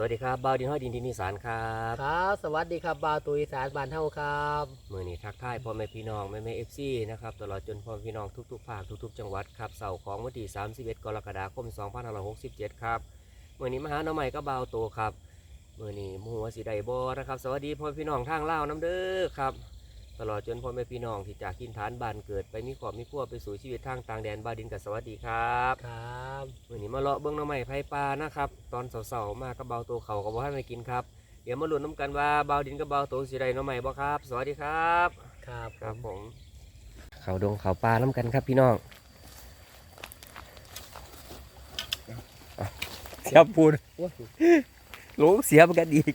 สวัสดีครับบ่าวดินห้อยดินดินอีสานครับครับสวัสดีครับบาวตุยสารบานเท่าครับมือนี้ทักทายพ่อแม่พี่น้องแม่แม่เอฟซีนะครับตลอดจนพ่อแม่พี่น้องทุกๆภาคทุกๆ จังหวัดครับเสาร์ของวันที่31กรกฎาคม2567ครับมือนี้มาหาหน้องใหม่ก็บ่าวโตครับมือนี้หมูหัวสีไดบอนะครับ สวัสดีพ่อแม่พี่น้องทางลาวน้ำเด้อครับ ตลอดจนพ่อแม่พี่น้องที่จากทินฐานบ้านเกิดไปมีครอบมีครัวไปสู่ชีวิตทางต่างแดนบ่าวดินกับสวัสดีครับครับวันนี้มาเลาะเบื้องหน้ำใหม่ไผ่ปลานะครับตอนเสาๆมากับเบาตัวเขากับบ่ให้มากินครับเดี๋ยวมาลุ้นน้ำกันว่าเบาดินกับเบาตัวสีใดหน้ำใหม่บ่ครับ สวัสดีครับครับครับผมเขาดงเขาปลาน้ำกันครับพี่น้องอะเสียปูนโอ้ยหลงเสียเหมือนกันอีก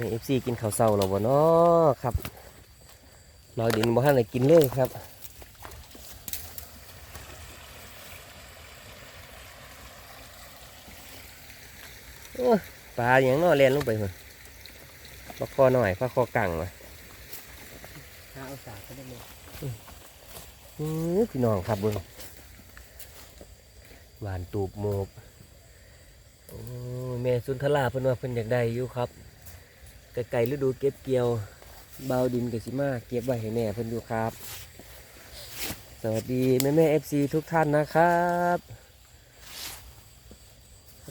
นี่เอฟซีกินข้าวเศร้าแล้วบ่เนาะครับเราดินบ่ทันได้กินเลยครับโอ้ยปลาอย่างน้อแลนลงไปเหรอปลาคอหน่อยปลาคอกังมาห้าเอาสากก็ได้เลยอื้อพี่น้องครับเบิ้งหวานตูบโมบโอ้ยแม่สุนทราเพิ่นว่าเพิ่นอยากได้อยู่ครับ ไก่ฤดูเก็บเกี่ยวเบาดินกับสิมาเก็บไว้ให้แม่เพิ่นอยู่ครับ สวัสดีแม่แม่เอฟซีทุกท่านนะครับอ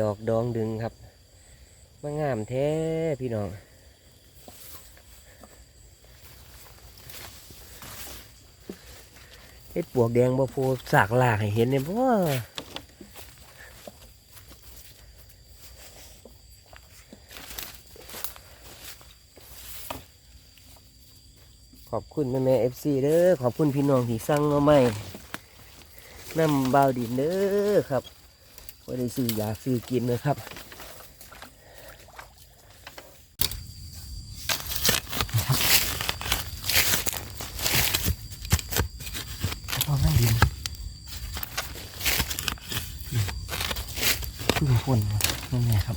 ดอกดองดึงครับมางามแท้พี่น้องเฮ็ดปวกแดงบ่โพสากลากให้เห็นเนี่ยบ่ ขอบคุณแม่แม่เอฟซีเด้อขอบคุณพี่น้องที่สั่งเอาใหม่น้ำบาวดินเด้อครับว่าได้ซื้ออยาซื้อกินนะครับพอนั่งดินพึ่งฝนนั่นไงครับ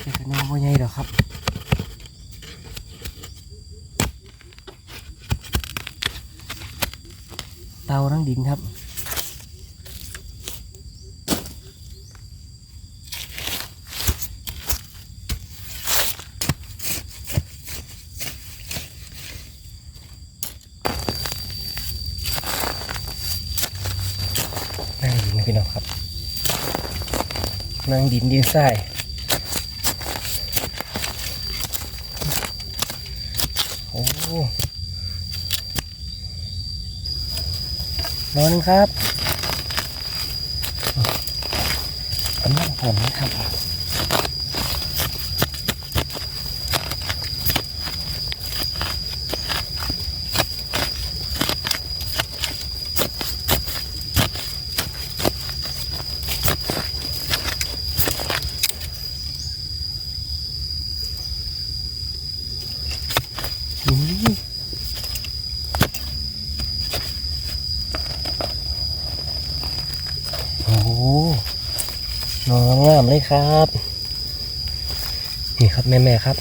แต่ก็น่าว่าใหญ่ดอกครับ เตาทั้งดินครับ นั่งดินพี่น้องครับ นั่งดินดินทรายโอ้ รอหนึงครับกำลังผมนะครับ อืมโอ้โหนอนงามเลย ครับ นี่ครับแม่แม่ครับ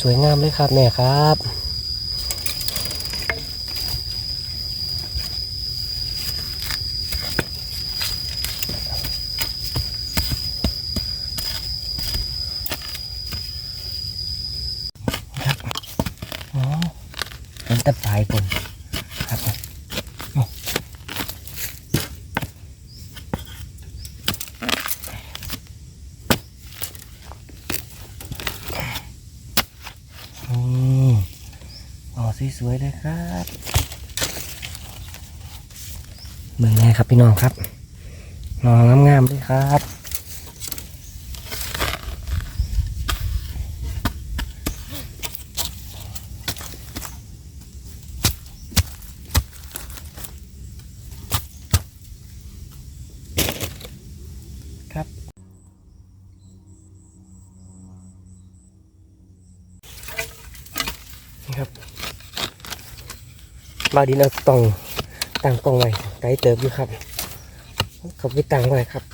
สวยงามเลยครับแม่ครับอ๋อเป็นตะปลายคนครับนี่นี่ อ๋อสวยๆเลยครับเมืองไงครับพี่น้องครับนอนงามๆเลยครับครับนี่ครั บาดีเราตองตั้งกองไว้ไกลเติบอยู่ครับเขาไปตั้งไว้ครับ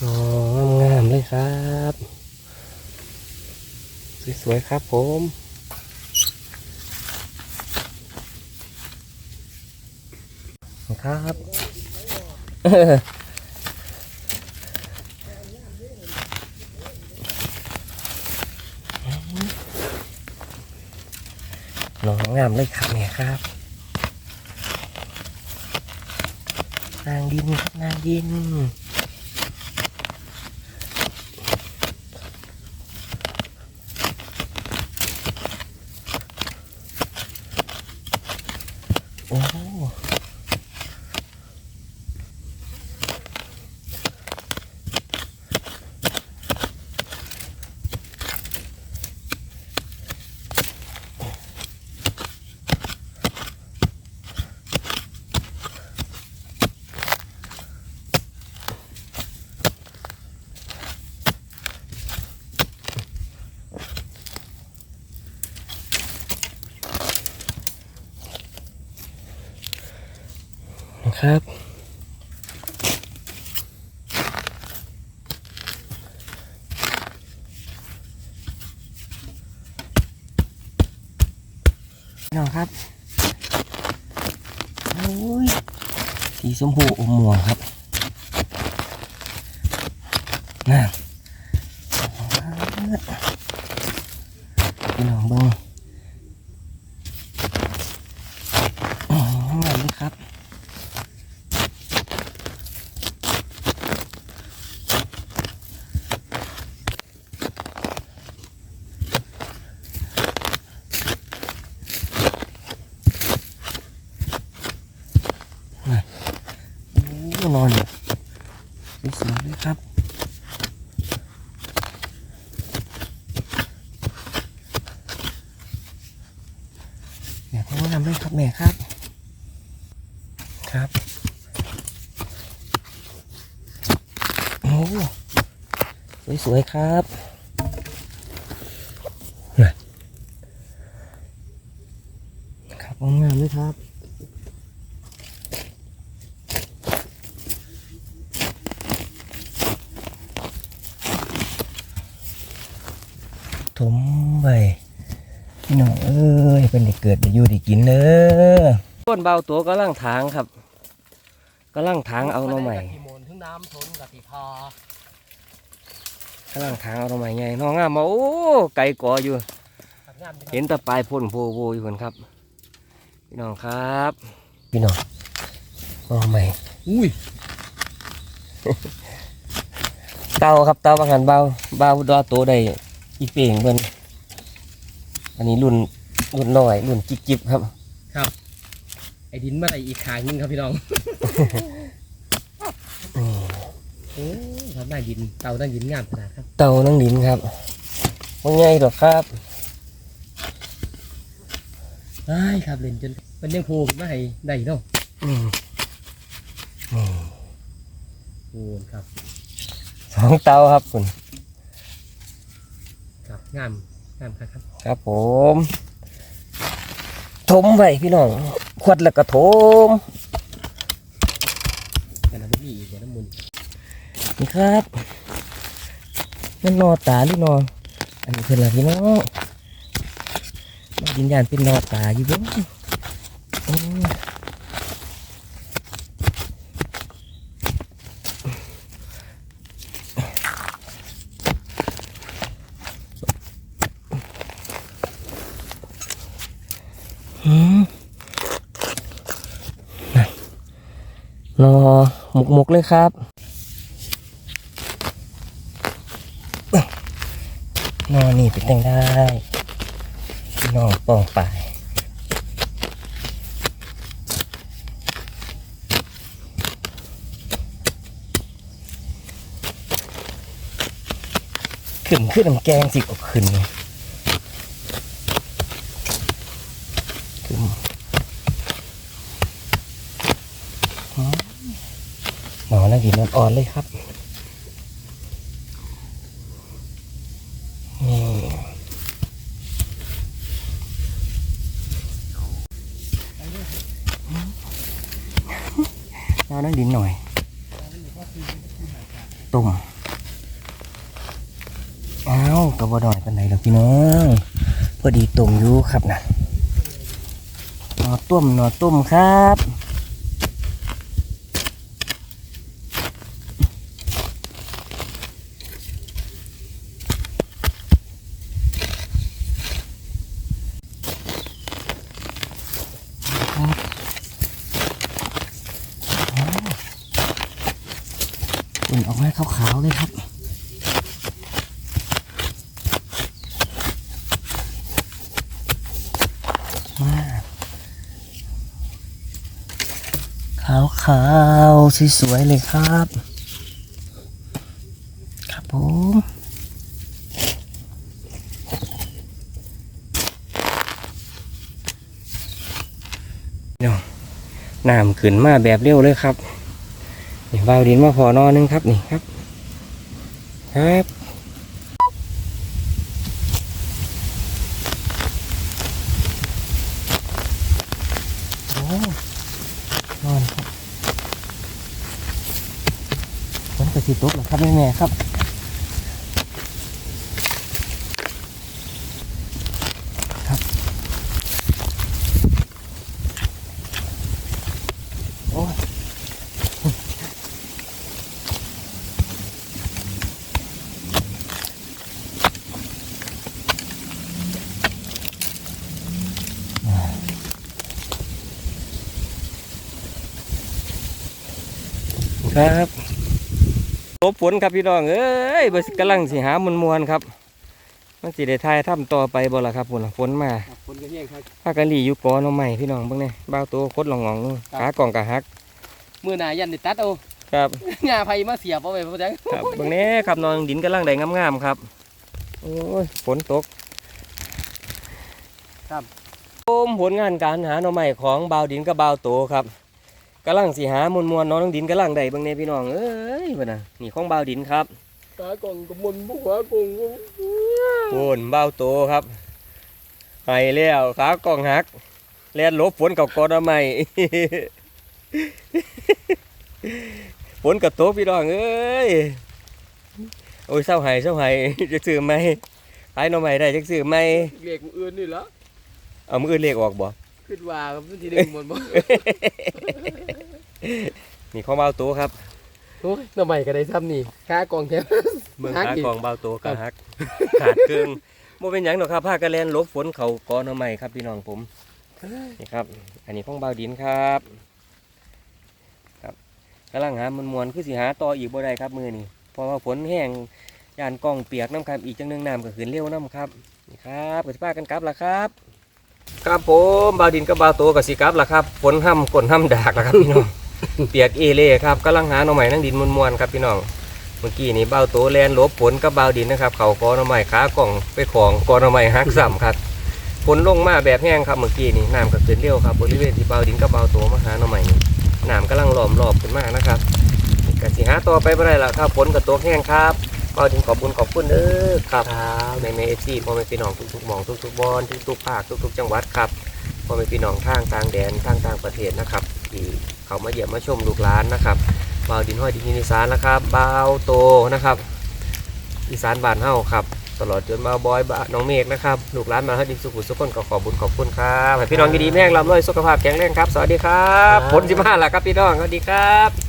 อ๋องามเลยครับ สวยๆครับผมครับ งามเลยครับเนี่ยครับนางดินครับนางดิน โอ้ ครับ น้องครับ โอ้ย สีชมพูอมม่วงครับน่าพี่น้องเบิ้งอื้อหืองามเลยครับ โอ้นอนอยู่สวยๆเลยครับแม่ต้องทำด้วยครับแม่ครับ ครับ โอ้สวยๆครับนะครับงามด้วยครับ ถมไปพี่น้องเอ้ย เป็นเด็กเกิดได้อยู่ได้กินเด้อต้นเบาตัวก็ล่างทางครับก็ล่างทางเอาหน่อใหม่ที่มนถึงน้ำทนกับที่พอก็ล่างทางเอาหน่อใหม่ไงน้องงามมาโอ้ไก่ก่ออยู่ขับงามดีเห็นแต่ปลายพ่นโพโวอยู่คนครับ พี่น้องครับ พี่น้องหน่อใหม่อุ้ยเตาครับเตาประกันเบาเบาดอโตได้อีเป่งเพิ่นอันนี้รุ่น รุ่นน้อยรุ่นจิบจิบๆครับ ครับ ไอ้ดินมาอะไรอีกขางหนึงครับพี่น้องอืมโอ้ครับได้ดิน เตาได้ดินงามขนาดครับ เตานั่งดินครับว่าไงหรอกครับไอ้ครับเล่นจนมันยังโผล่ขึ้นมาให้ได้เนาะอืมอืมโอ้ครับสองเตาครับคุณครับงามงามครับ ครับครับผมถ มไว้พี่น้องขวดแล้วก็ถมแต่ละบ่มีอีกบ่น้ำมุนนี่ครับมันนอตาหรือนออันนี้เป็นอะไรพี่น้องยินยานเป็นนอตาอยู่บ้งโอ้ยหืมนั่น นอหมกหมกเลยครับนอนนี่เป็นยังได้นอนป้องไปขึ้นขึ้นน้ำแกงสิกว่าขึ้นเนี่ ยขึ้นหืมหนอนน่ากินอ่อนๆเลยครับนี่เรานั่งดินหน่อยตต้มอ้าวกระบอกหน่อยกันไหนดอพี่น้องพอดีต้มอยู่ครับนะหนอต้มหนอต้มครับ อุ่นออกมา ขาวๆเลยครับ มาขาวๆสวยๆเลยครับ ครับผมน้ำขึ้นมาแบบเร็วเลยครับ นี่วาวดินมาพอนอนนึงครับนี่ครับ ครับโอ้นอนครับฝนกระสีตกหรอครับแม่แม่ครับ ครับลบฝนครับพี่น้องเอ้ยเบดกำลังสิหามวลมวลๆครับ มันสิได้ทายถ้ำต่อไปบ่ล่ะครับฝนล่ะฝนมาคนก็เฮี้ยงครับพากันหลีอยู่กอหน้องใหม่พี่น้องเบิ่งเนี่ยบ้าวตัวคดหลองงองนู่นครับขากล่องกะฮักมือหนายันได้ตัดเอาครับหญ้าไผมาเสียบเอาไว้พ่อจังครับเบิ่งเนี้ครับนอนดินกำลังได้งามๆครับโอ้ยฝนตกครับโอมผลงานการหาหน่อใหม่ของบ่าวดินกับบ่าวโตครับ กำลังสิหามวลมวลๆน้องดินกำลังได้เบิ่งเนี่ยพี่น้องเอ้ยเบิ่งน่ะนี่ของบ่าวดินครับตากล่องกระมนบุหัวกงโอนเบ้าโตครับไปแล้วขากล้องหักแล่นหลบฝนกับกอดไม้ฝนกับโตกพี่น้องเอ้ยโอ้ยเศร้าไห้เศร้าไห้จะซื้อไหมขายหน่อไม้ได้จะซื้อไหมเรียกอื่นนี่ละเอามืออื่นเลขออกบ่ คิดว่าครับมันสิได้หมดบ่นี่ของเบ้าโตครับโอ้ยหน่อใหม่ก็ได้ซ้ำนี่ค่ากล่องแถวเมืองหักขาอีกกองเบ้าโตก็หักขาดเครื่องโมเป็นหยังหรอกครับผ้ากระแลนหลบฝนเขากอหน่อไม้ครับพี่น้องผมนี่ครับ อันนี้ของเบาวดินครับครับกำลังหามันมวนๆคือสิหาต่ออีกบ่ได้ครับมือนี่เพราะว่าฝนแห้งยานกล้องเปียกน้ำครับอีกจังหนึงน้ำก็ขึ้นเร็วน้ำครับนี่ครับก็สิพากันกลับละครับ ครับผมเบาวดินกับเบาวโตกับสิกลับละครับฝนห้ำฝนห้ำดากละครับพี่น้อง เปียกเอเล่ครับกำลังหาหน่อใหม่นั่งดินมวนๆครับพี่น้องเมื่อกี้นี่เบาวโตแลนหลบฝนกับเบาวดินนะครับเขากอหน่อใหม่ขากล่องไปของกอหน่อใหม่ฮักซ้ำครับฝนลงมาแบบแห้งครับเมื่อกี้นี่น้ำก็ขึ้นเร็วครับบริเวณที่เบาดินกับเบาโตมาหาหน่อใหม่นี่น้ำกำลังหลอมรอบขึ้นมานะครับกสิหาต่อไปบ่ได้ละครับฝนกับตัวแห้งครับ เบาดินขอบคุณขอบคุณเด้อครับในเมเอฟซีพ่อแม่พี่น้องทุกๆหมองทุกๆบอลทุกๆภาคทุกๆ จังหวัดครับพ่อแม่พี่น้องทางต่างแดนทางต่างประเทศนะครับที่เขามาเยี่ยมมาชมลูกหลานนะครับเบาดินห้อยดินอีสานนะครับเบาโตนะครับอีสานบ้านเฮาครับตลอดจนมาบอยบะน้องเมฆนะครับลูกหลานมาให้ดินสุขุสุขคนก็ขอบบุญขอบคุณครับให้พี่น้องดีๆแม่งลำรวยสุขภาพแข็งแรงครับ สวัสดีครับผลสิมาแล้วครับพี่น้องสวัสดีครับ